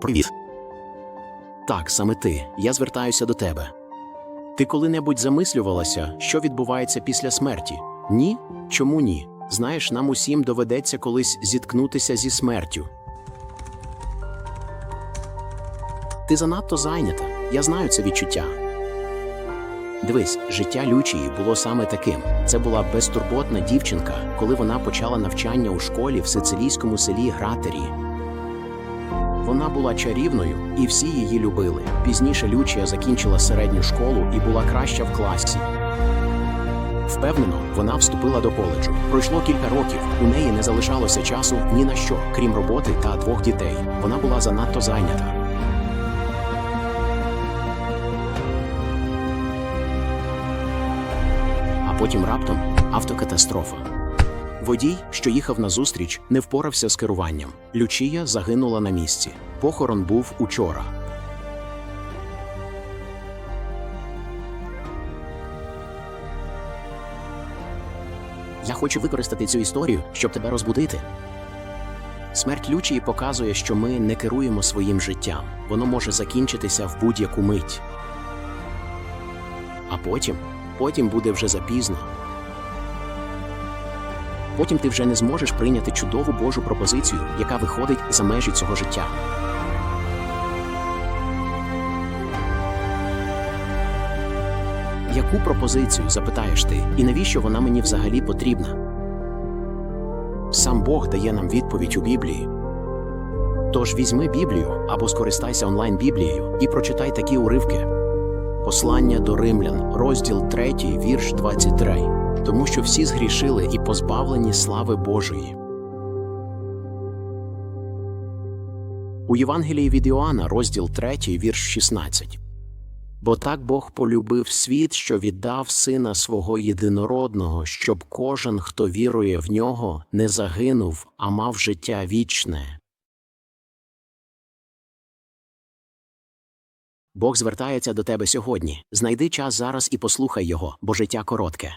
Привіт. Так, саме ти. Я звертаюся до тебе. Ти коли-небудь замислювалася, що відбувається після смерті? Ні? Чому ні? Знаєш, нам усім доведеться колись зіткнутися зі смертю. Ти занадто зайнята. Я знаю це відчуття. Дивись, життя Лючії було саме таким. Це була безтурботна дівчинка, коли вона почала навчання у школі в сицилійському селі Гратері. Вона була чарівною, і всі її любили. Пізніше Лючія закінчила середню школу і була краща в класі. Впевнено, вона вступила до коледжу. Пройшло кілька років. У неї не залишалося часу ні на що, крім роботи та двох дітей. Вона була занадто зайнята. А потім раптом автокатастрофа. Водій, що їхав назустріч, не впорався з керуванням. Лючія загинула на місці. Похорон був учора. Я хочу використати цю історію, щоб тебе розбудити. Смерть Лючії показує, що ми не керуємо своїм життям. Воно може закінчитися в будь-яку мить. А потім, потім буде вже запізно. Потім ти вже не зможеш прийняти чудову Божу пропозицію, яка виходить за межі цього життя. Яку пропозицію запитаєш ти, і навіщо вона мені взагалі потрібна? Сам Бог дає нам відповідь у Біблії. Тож візьми Біблію або скористайся онлайн Біблією і прочитай такі уривки. Послання до римлян, розділ 3, вірш 23. Тому що всі згрішили і позбавлені слави Божої. У Євангелії від Іоанна, розділ 3, вірш 16. Бо так Бог полюбив світ, що віддав сина свого єдинородного, щоб кожен, хто вірує в нього, не загинув, а мав життя вічне. Бог звертається до тебе сьогодні. Знайди час зараз і послухай його, бо життя коротке.